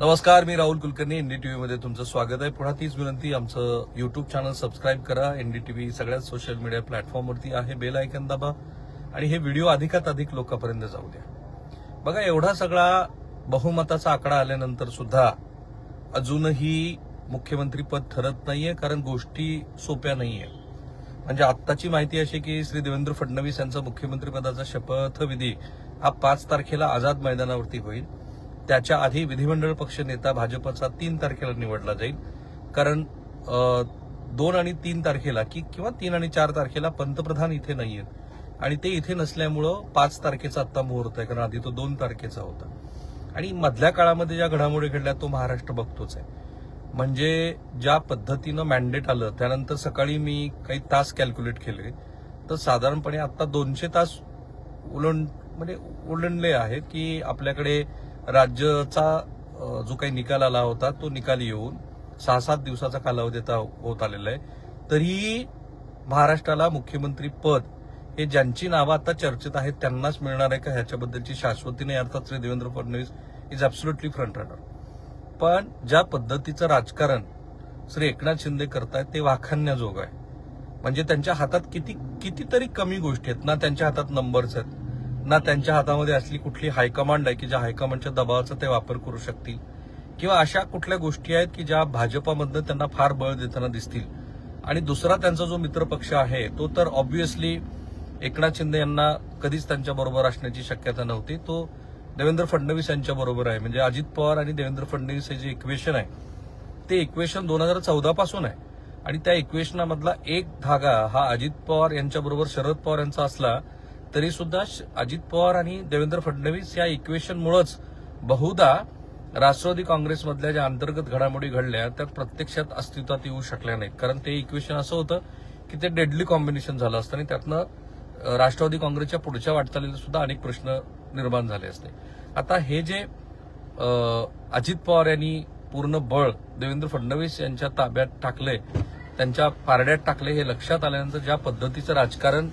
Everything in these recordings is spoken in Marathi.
नमस्कार मी राहुल कुलकर्णी एनडीटीव्ही मध्ये तुमचं स्वागत आहे. पुन्हा तीच विनंती आमचं युट्यूब चॅनल सबस्क्राईब करा. एनडीटीव्ही सगळ्या सोशल मीडिया प्लॅटफॉर्मवरती आहे. बेल आयकन दाबा. आणि हे व्हिडिओ अधिकात अधिक लोकांपर्यंत जाऊ द्या. बघा एवढा सगळा बहुमताचा आकडा आल्यानंतर सुद्धा अजूनही मुख्यमंत्रीपद ठरत नाहीये कारण गोष्टी सोप्या नाहीये. म्हणजे आत्ताची माहिती अशी की श्री देवेंद्र फडणवीस यांचा मुख्यमंत्रीपदाचा शपथविधी हा पाच तारखेला आझाद मैदानावरती होईल. त्याच्या आधी विधिमंडळ पक्ष नेता भाजपचा तीन तारखेला निवडला जाईल. कारण दोन आणि तीन तारखेला की किंवा तीन आणि चार तारखेला पंतप्रधान इथे नाहीयेत. आणि ते इथे नसल्यामुळं पाच तारखेचा आत्ता मुहूर्त आहे कारण आधी तो दोन तारखेचा होता. आणि मधल्या काळामध्ये ज्या घडामोडी घडल्या तो महाराष्ट्र बघतोच आहे. म्हणजे ज्या पद्धतीनं मॅन्डेट आलं त्यानंतर सकाळी मी काही तास कॅल्क्युलेट केले तर साधारणपणे आता दोनशे तास उलंड म्हणजे उलंडले आहेत की आपल्याकडे राज्याचा जो काही निकाल आला होता तो निकाल येऊन सहा सात दिवसाचा कालावधी आता होत आलेला आहे. तरीही महाराष्ट्राला मुख्यमंत्री पद हे ज्यांची नावं आता चर्चेत आहेत त्यांनाच मिळणार आहे का ह्याच्याबद्दलची शाश्वती नाही अर्थात Shri Devendra Fadnavis is absolutely front runner पण ज्या पद्धतीचं राजकारण श्री एकनाथ शिंदे करतायत ते वाखाण्याजोग आहे. म्हणजे त्यांच्या हातात किती कितीतरी कमी गोष्टी आहेत ना त्यांच्या हातात नंबर्स आहेत. ना त्यांच्या हातामध्ये असली कुठली हायकमांड आहे की ज्या हायकमांडच्या दबावाचा ते वापर करू शकतील? किंवा अशा कुठल्या गोष्टी आहेत की ज्या भाजपामधनं त्यांना फार बळ देताना दिसतील? आणि दुसरा त्यांचा जो मित्रपक्ष आहे तो तर ऑब्व्हियसली एकनाथ शिंदे यांना कधीच त्यांच्या बरोबर असण्याची शक्यता नव्हती. तो देवेंद्र फडणवीस यांच्या बरोबर आहे. म्हणजे अजित पवार आणि देवेंद्र फडणवीस हे जे इक्वेशन आहे ते इक्वेशन दोन हजार चौदा पासून आहे. आणि त्या इक्वेशनामधला एक धागा हा अजित पवार यांच्याबरोबर शरद पवार यांचा असला तरी सुद्धा श- अजित पवार आणि देवेंद्र फडणवीस या इक्वेशनमुळेच बहुधा राष्ट्रवादी काँग्रेसमधल्या ज्या अंतर्गत घडामोडी घडल्या त्या प्रत्यक्षात अस्तित्वात येऊ शकल्या नाहीत. कारण ते इक्वेशन असं होतं की ते डेडली कॉम्बिनेशन झालं असतं आणि त्यातनं राष्ट्रवादी काँग्रेसच्या पुढच्या वाटचालीला सुद्धा अनेक प्रश्न निर्माण झाले असते. आता हे जे अजित पवार यांनी पूर्ण बळ देवेंद्र फडणवीस यांच्या ताब्यात टाकले त्यांच्या पारड्यात टाकले हे लक्षात आल्यानंतर ज्या पद्धतीचं राजकारण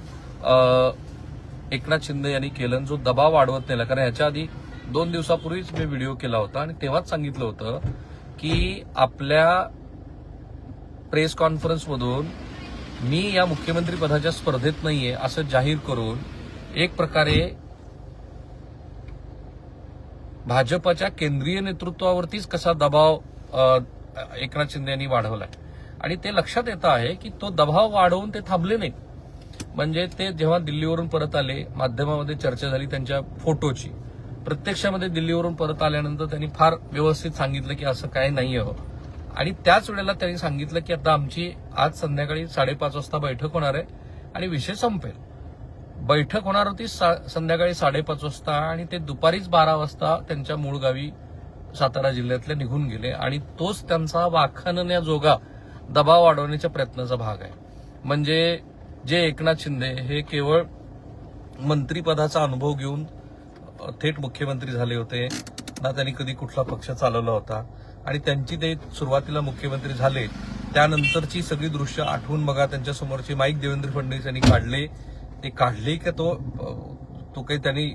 एकनाथ शिंदे यांनी केलं जो दबाव वाढवत नेला. कारण याच्या आधी दोन दिवसापूर्वीच मी व्हिडिओ केला होता आणि तेव्हाच सांगितलं होतं की आपल्या प्रेस कॉन्फरन्समधून मी या मुख्यमंत्री पदाच्या स्पर्धेत नाहीये असं जाहीर करून एक प्रकारे भाजपच्या केंद्रीय नेतृत्वावरतीच कसा दबाव एकनाथ शिंदे यांनी वाढवलाय. आणि ते लक्षात येतं आहे की तो दबाव वाढवून ते थांबले नाही म्हणजे ते जेव्हा दिल्लीवरून परत आले माध्यमामध्ये चर्चा झाली त्यांच्या फोटोची. प्रत्यक्षामध्ये दिल्लीवरून परत आल्यानंतर त्यांनी फार व्यवस्थित सांगितलं की असं काय नाही हो. आणि त्याच वेळेला त्यांनी सांगितलं की आता आमची आज संध्याकाळी साडेपाच वाजता बैठक होणार आहे आणि विषय संपेल. बैठक होणार होती सा- संध्याकाळी साडेपाच वाजता आणि ते दुपारीच बारा वाजता त्यांच्या मूळ गावी सातारा जिल्ह्यातले निघून गेले आणि तोच त्यांचा वाखाणण्याजोगा दबाव वाढवण्याच्या प्रयत्नाचा भाग आहे. म्हणजे जे एकनाथ शिंदे हे केवळ मंत्रीपदाचा अनुभव घेऊन थेट मुख्यमंत्री झाले होते. ना त्यांनी कधी कुठला पक्ष चालवला होता. आणि त्यांची ते सुरुवातीला मुख्यमंत्री झाले. त्यानंतरची सगळी दृश्य आठवून बघा त्यांच्यासमोरची माईक देवेंद्र फडणवीस यांनी काढले. ते काढले का तो तो काही त्यांनी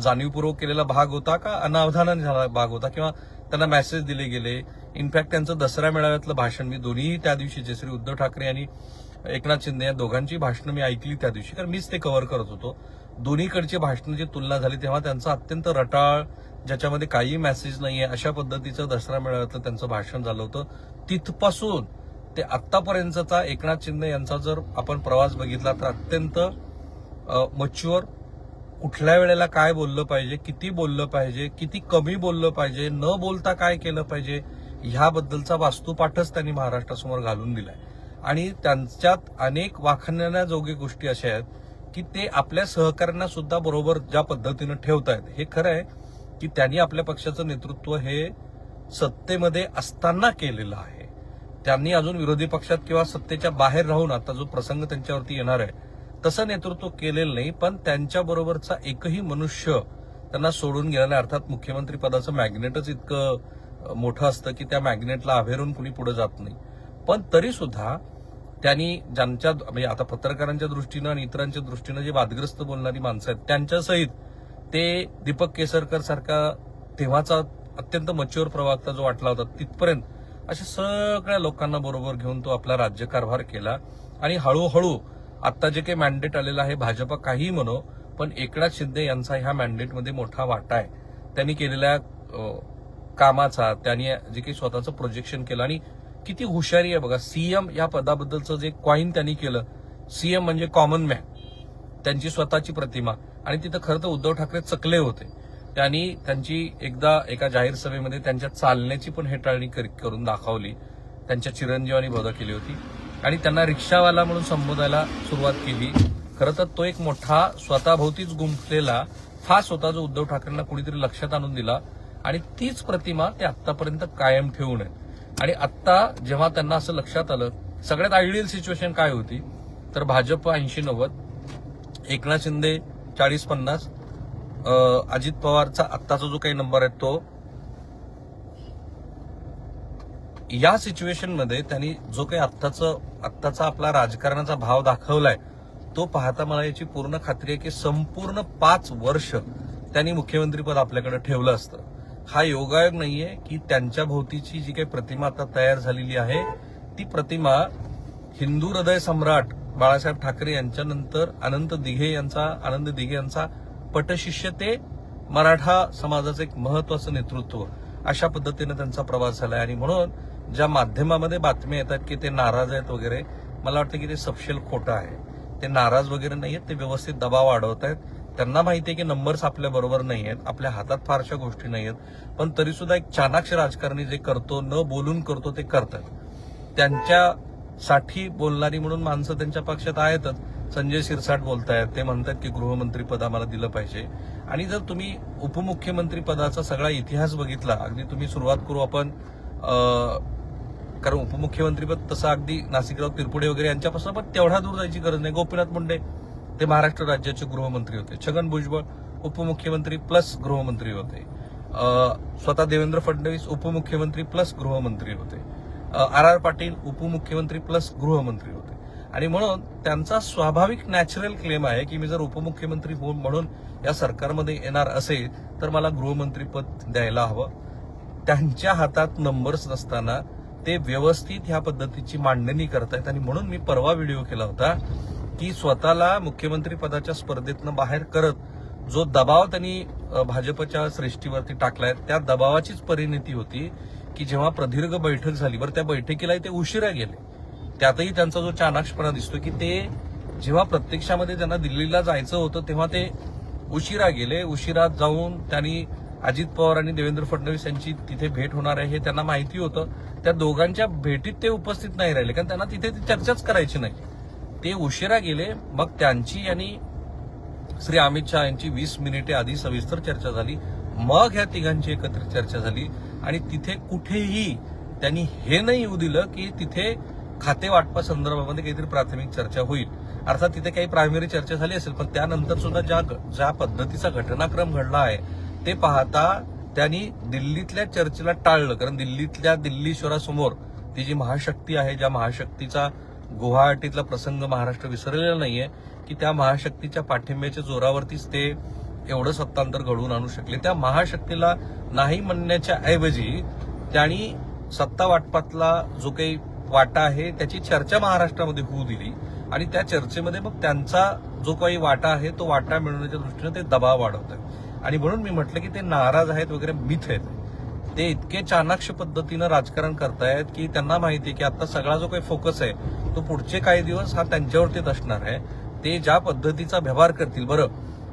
जाणीवपूर्वक केलेला भाग होता का? अनावधानाने झाला भाग होता किंवा त्यांना मेसेज दिले गेले? इनफॅक्ट त्यांचं दसरा मेळाव्यातलं भाषण मी दोन्हीही त्या दिवशीचे श्री उद्धव ठाकरे आणि एकनाथ शिंदे या दोघांची भाषणं मी ऐकली त्या दिवशी. कारण मीच ते कव्हर करत होतो. दोन्हीकडची भाषणाची तुलना झाली तेव्हा त्यांचा अत्यंत रटाळ ज्याच्यामध्ये काही मेसेज नाहीये अशा पद्धतीचं दसरा मेळाव्यातलं त्यांचं भाषण झालं होतं. तिथपासून ते आतापर्यंतचा एकनाथ शिंदे यांचा जर आपण प्रवास बघितला तर अत्यंत मच्युअर कुठल्या वेळेला काय बोललं पाहिजे किती बोललं पाहिजे किती कमी बोललं पाहिजे न बोलता काय केलं पाहिजे ह्याबद्दलचा वास्तुपाठच त्यांनी महाराष्ट्रासमोर घालून दिलाय. आणि त्यांच्यात अनेक वाखाणण्याजोगे गोष्टी अशा आहेत की ते आपल्या सहकाऱ्यांना सुद्धा बरोबर ज्या पद्धतीनं ठेवतायत. हे खरं आहे की त्यांनी आपल्या पक्षाचं नेतृत्व हे सत्तेमध्ये असताना केलेलं आहे. त्यांनी अजून विरोधी पक्षात किंवा सत्तेच्या बाहेर राहून आता जो प्रसंग त्यांच्यावरती येणार आहे तसं नेतृत्व केलेलं नाही पण त्यांच्याबरोबरचा एकही मनुष्य त्यांना सोडून गेला नाही. अर्थात मुख्यमंत्री पदाचं मॅग्नेटच इतकं मोठं असतं की त्या मॅग्नेटला अभेरून कुणी पुढे जात नाही. पण तरी सुद्धा त्यांनी ज्यांच्या म्हणजे आता पत्रकारांच्या दृष्टीनं आणि इतरांच्या दृष्टीनं जे वादग्रस्त बोलणारी माणसं आहेत त्यांच्यासहित ते दीपक केसरकर सारखा तेव्हाचा अत्यंत मच्युअर प्रवक्ता जो वाटला होता तिथपर्यंत अशा सगळ्या लोकांना बरोबर घेऊन तो आपला राज्यकारभार केला. आणि हळूहळू आता जे काही मॅन्डेट आलेलं आहे भाजपा काहीही म्हणो पण एकनाथ शिंदे यांचा ह्या मॅन्डेटमध्ये मोठा वाटा आहे. त्यांनी केलेल्या कामाचा त्यांनी जे काही स्वतःचं प्रोजेक्शन केलं आणि किती हुशारी आहे बघा. सीएम या पदाबद्दलचं जे कॉईन त्यांनी केलं सीएम म्हणजे कॉमन मॅन त्यांची स्वतःची प्रतिमा. आणि तिथं खरं तर उद्धव ठाकरे चकले होते. त्यांनी त्यांची एकदा एका जाहीर सभेमध्ये त्यांच्या चालण्याची पण हेटाळणी करून दाखवली. त्यांच्या चिरंजीवानी बोधा केली होती. आणि त्यांना रिक्षावाला म्हणून संबोधायला सुरुवात केली. खरं तर तो एक मोठा स्वतःभोवतीच गुंफलेला फास होता जो उद्धव ठाकरेंना कुणीतरी लक्षात आणून दिला. आणि तीच प्रतिमा ते आतापर्यंत कायम ठेवू नये. आणि आत्ता जेव्हा त्यांना असं लक्षात आलं सगळ्यात आयडियल सिच्युएशन काय होती? तर भाजप ऐंशी नव्वद एकनाथ शिंदे चाळीस पन्नास अजित पवारचा आत्ताचा जो काही नंबर आहे तो या सिच्युएशनमध्ये त्यांनी जो काही आत्ताचं आत्ताचा आपला राजकारणाचा भाव दाखवलाय तो पाहता मला याची पूर्ण खात्री आहे की संपूर्ण पाच वर्ष त्यांनी मुख्यमंत्रीपद आपल्याकडे ठेवलं असतं. हा योगायोग नाहीये की त्यांच्या भोवतीची जी काही प्रतिमा आता तयार झालेली आहे ती प्रतिमा हिंदू हृदय सम्राट बाळासाहेब ठाकरे यांच्यानंतर अनंत दिघे यांचा आनंद दिघे यांचा पटशिष्य ते मराठा समाजाचं एक महत्वाचं नेतृत्व अशा पद्धतीने त्यांचा प्रवास झालाय. आणि म्हणून ज्या माध्यमामध्ये बातम्या येतात की ते नाराज आहेत वगैरे मला वाटतं की ते सपशेल खोटं आहे. ते नाराज वगैरे नाही आहेत ते व्यवस्थित दबाव वाढवत आहेत त्यांना माहिती आहे की नंबर्स आपल्या बरोबर नाही आहेत आपल्या हातात फारशा गोष्टी नाही आहेत पण तरी सुद्धा एक चाणाक्ष राजकारणी जे करतो न बोलून करतो ते करतात. त्यांच्यासाठी बोलणारी म्हणून माणसं त्यांच्या पक्षात आहेतच. संजय शिरसाट बोलतायत ते म्हणतात की गृहमंत्री पद आम्हाला दिलं पाहिजे. आणि जर तुम्ही उपमुख्यमंत्री पदाचा सगळा इतिहास बघितला अगदी तुम्ही सुरुवात करू आपण कारण उपमुख्यमंत्रीपद तसं अगदी नाशिकराव तिरपुडे वगैरे यांच्यापासून पण तेवढा दूर जायची गरज नाही. गोपीनाथ मुंडे ते महाराष्ट्र राज्याचे गृहमंत्री होते. छगन भुजबळ उपमुख्यमंत्री प्लस गृहमंत्री होते. स्वतः देवेंद्र फडणवीस उपमुख्यमंत्री प्लस गृहमंत्री होते. आर आर पाटील उपमुख्यमंत्री प्लस गृहमंत्री होते. आणि म्हणून त्यांचा स्वाभाविक नॅचरल क्लेम आहे की मी जर उपमुख्यमंत्री हो-, म्हणून या सरकारमध्ये येणार असेल तर मला गृहमंत्री पद द्यायला हवं. त्यांच्या हातात नंबर्स नसताना ते व्यवस्थित ह्या पद्धतीची मांडणी करतायत. आणि म्हणून मी परवा व्हिडिओ केला होता की स्वतःला मुख्यमंत्री पदाच्या स्पर्धेतनं बाहेर करत जो दबाव त्यांनी भाजपच्या श्रेष्ठीवरती टाकलाय त्या दबावाचीच परिणिती होती की जेव्हा प्रदीर्घ बैठक झाली बरं त्या बैठकीला ते उशिरा गेले. त्यातही त्यांचा जो चाणाक्षपणा दिसतो की ते जेव्हा प्रत्यक्षामध्ये त्यांना दिल्लीला जायचं होतं तेव्हा ते उशिरा गेले. उशिरा जाऊन त्यांनी अजित पवार आणि देवेंद्र फडणवीस यांची तिथे भेट होणार आहे हे त्यांना माहिती होतं. त्या दोघांच्या भेटीत ते उपस्थित नाही राहिले कारण त्यांना तिथे ती चर्चाच करायची नाही. ते उशिरा गेले. मग त्यांची आणि श्री अमित शहा यांची वीस मिनिटे आधी सविस्तर चर्चा झाली. मग ह्या तिघांची एकत्रित चर्चा झाली. आणि तिथे कुठेही त्यांनी हे नाही येऊ दिलं की तिथे खाते वाटपा संदर्भामध्ये काहीतरी प्राथमिक चर्चा होईल. अर्थात तिथे काही प्रायमरी चर्चा झाली असेल पण त्यानंतर सुद्धा ज्या ज्या पद्धतीचा घटनाक्रम घडला आहे ते पाहता त्यांनी दिल्लीतल्या चर्चेला टाळलं. कारण दिल्लीतल्या दिल्लीश्वरासमोर ती जी महाशक्ती आहे ज्या महाशक्तीचा गुवाहाटीतला प्रसंग महाराष्ट्र विसरलेला नाहीये की त्या महाशक्तीच्या पाठिंब्याच्या जोरावरतीच ते एवढं सत्तांतर घडवून आणू शकले. त्या महाशक्तीला नाही म्हणण्याच्या ऐवजी त्यांनी सत्ता वाटपातला जो काही वाटा आहे त्याची चर्चा महाराष्ट्रामध्ये होऊ दिली. आणि त्या चर्चेमध्ये मग त्यांचा जो काही वाटा आहे तो वाटा मिळवण्याच्या दृष्टीने ते दबाव वाढवत आहे आणि म्हणून मी म्हटलं की ते नाराज आहेत वगैरे मिथ आहेत. ते इतके चाणाक्ष पद्धतीनं राजकारण करतायत की त्यांना माहिती आहे की आता सगळा जो काही फोकस आहे तो पुढचे काही दिवस हा त्यांच्यावरतीच असणार आहे. ते ज्या पद्धतीचा व्यवहार करतील बरं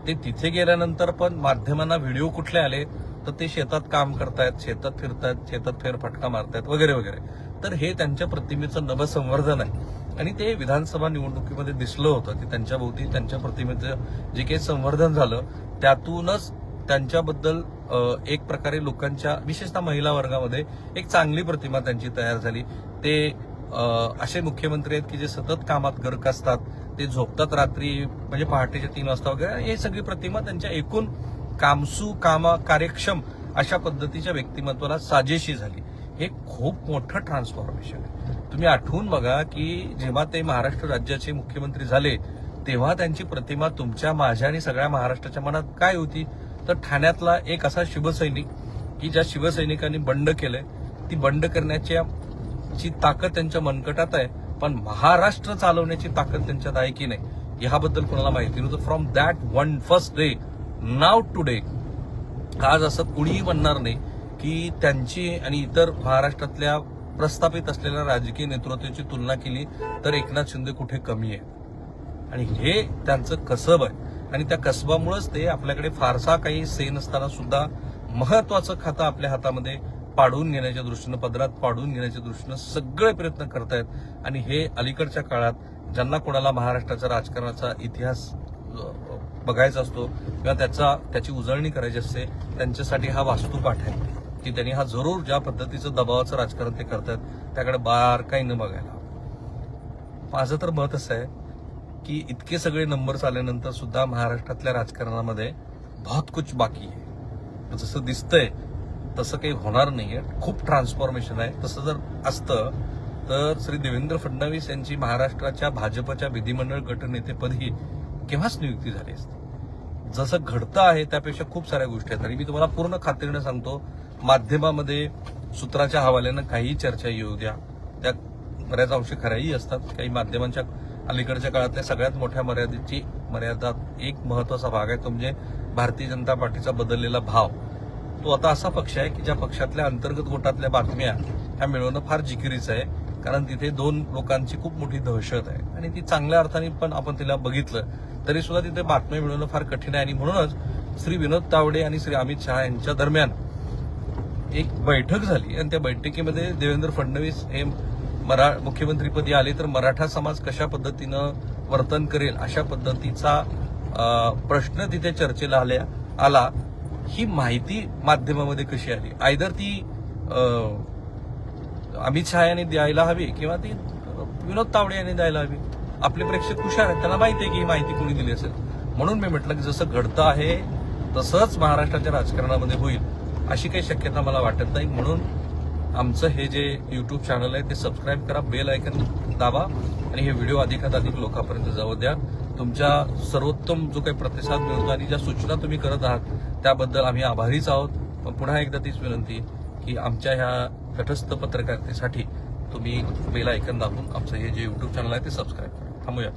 ते तिथे गेल्यानंतर पण माध्यमांना व्हिडिओ कुठले आले तर ते शेतात काम करतायत शेतात फिरतायत शेतात फेरफटका मारतायत वगैरे वगैरे. तर हे त्यांच्या प्रतिमेचं नवसंवर्धन आहे. आणि ते विधानसभा निवडणुकीमध्ये दिसलं होतं की त्यांच्या भोवती त्यांच्या प्रतिमेचं जे काही संवर्धन झालं त्यातूनच त्यांच्याबद्दल एक प्रकारे लोकांच्या विशेषतः महिला वर्गामध्ये एक चांगली प्रतिमा त्यांची तयार झाली. ते असे मुख्यमंत्री आहेत की जे सतत कामात गर्क असतात ते झोपतात रात्री म्हणजे पहाटेच्या तीन वाजता वगैरे हे सगळी प्रतिमा त्यांच्या एकूण कामसू कामा कार्यक्षम अशा पद्धतीच्या व्यक्तिमत्वाला साजेशी झाली. हे खूप मोठं ट्रान्सफॉर्मेशन आहे. तुम्ही आठवून बघा की जेव्हा ते महाराष्ट्र राज्याचे मुख्यमंत्री झाले तेव्हा त्यांची प्रतिमा तुमच्या माझ्या आणि सगळ्या महाराष्ट्राच्या मनात काय होती? तर ठाण्यातला एक असा शिवसैनिक की ज्या शिवसैनिकांनी बंड केलंय ती बंड करण्याच्या ची ताकद त्यांच्या मनकटात आहे पण महाराष्ट्र चालवण्याची ताकद त्यांच्यात आहे की नाही ह्याबद्दल कोणाला माहिती नव्हतं. From that one first day now today आज असं कुणीही म्हणणार नाही की त्यांची आणि इतर महाराष्ट्रातल्या प्रस्थापित असलेल्या राजकीय नेतृत्वाची तुलना केली तर एकनाथ शिंदे कुठे कमी आहे. आणि हे त्यांचं कसब आहे. आणि त्या कसबामुळेच ते आपल्याकडे फारसा काही से नसताना सुद्धा महत्वाचं खातं आपल्या हातामध्ये पाडून घेण्याच्या दृष्टीनं पदरात पाडून घेण्याच्या दृष्टीनं सगळे प्रयत्न करतायत आणि हे अलीकडच्या काळात ज्यांना कोणाला महाराष्ट्राच्या राजकारणाचा इतिहास बघायचा असतो किंवा त्याचा त्याची उजळणी करायची असते त्यांच्यासाठी हा वास्तुपाठ आहे की त्यांनी हा जरूर ज्या पद्धतीचं दबावाचं राजकारण ते करतायत त्याकडे बारकाईनं बघायला हवं. माझं तर मत असं आहे की इतके सगळे नंबर्स आल्यानंतर सुद्धा महाराष्ट्रातल्या राजकारणामध्ये बहुत कुछ बाकी आहे. जसं दिसतंय तसं काही होणार नाहीये. खूप ट्रान्सफॉर्मेशन आहे. तसं जर असतं तर श्री देवेंद्र फडणवीस यांची महाराष्ट्राच्या भाजपच्या विधिमंडळ गटनेतेपदी केव्हाच नियुक्ती झाली असती? जसं घडतं आहे त्यापेक्षा खूप साऱ्या गोष्टी आहेत. आणि मी तुम्हाला पूर्ण खात्रीनं सांगतो माध्यमामध्ये सूत्राच्या हवाल्यानं काहीही चर्चा येऊ द्या. त्या बऱ्याच अंशी खऱ्याही असतात. काही माध्यमांच्या अलीकडच्या काळातल्या सगळ्यात मोठ्या मर्यादेची मर्यादा एक महत्त्वाचा भाग आहे तो म्हणजे भारतीय जनता पार्टीचा बदललेला भाव. तो आता असा पक्ष आहे की ज्या पक्षातल्या अंतर्गत गोटातल्या बातम्या ह्या मिळवणं फार जिकिरीचं आहे. कारण तिथे दोन लोकांची खूप मोठी दहशत आहे. आणि ती चांगल्या अर्थाने पण आपण तिला बघितलं तरी सुद्धा तिथे बातम्या मिळवणं फार कठीण आहे. आणि म्हणूनच श्री विनोद तावडे आणि श्री अमित शहा यांच्या दरम्यान एक बैठक झाली. आणि त्या बैठकीमध्ये देवेंद्र फडणवीस हे मरा मुख्यमंत्रीपदी आले तर मराठा समाज कशा पद्धतीनं वर्तन करेल अशा पद्धतीचा प्रश्न तिथे चर्चेला आल्या आला. ही माहिती माध्यमामध्ये कशी आली? आयदर ती अमित शहा यांनी द्यायला हवी किंवा ती विनोद तावडे यांनी द्यायला हवी? आपले प्रेक्षक हुशार आहेत त्यांना माहिती आहे की ही माहिती कोणी दिली असेल. म्हणून मी म्हटलं की जसं घडतं आहे तसंच महाराष्ट्राच्या राजकारणामध्ये होईल अशी काही शक्यता मला वाटत नाही. म्हणून आमचं हे जे यूट्यूब चॅनल आहे ते सबस्क्राईब करा बेल आयकन दाबा आणि हे व्हिडिओ अधिकात अधिक लोकांपर्यंत जाऊ द्या. तुमच्या सर्वोत्तम जो काही प्रतिसाद मिळतो आणि ज्या सूचना तुम्ही करत आहात त्याबद्दल आम्ही आभारीच आहोत. पण पुन्हा एकदा तीच विनंती की आमच्या ह्या तटस्थ पत्रकारितेसाठी तुम्ही बेल आयकन दाबून आमचं हे जे यूट्यूब चॅनल आहे ते सबस्क्राईब करा. थांबूया.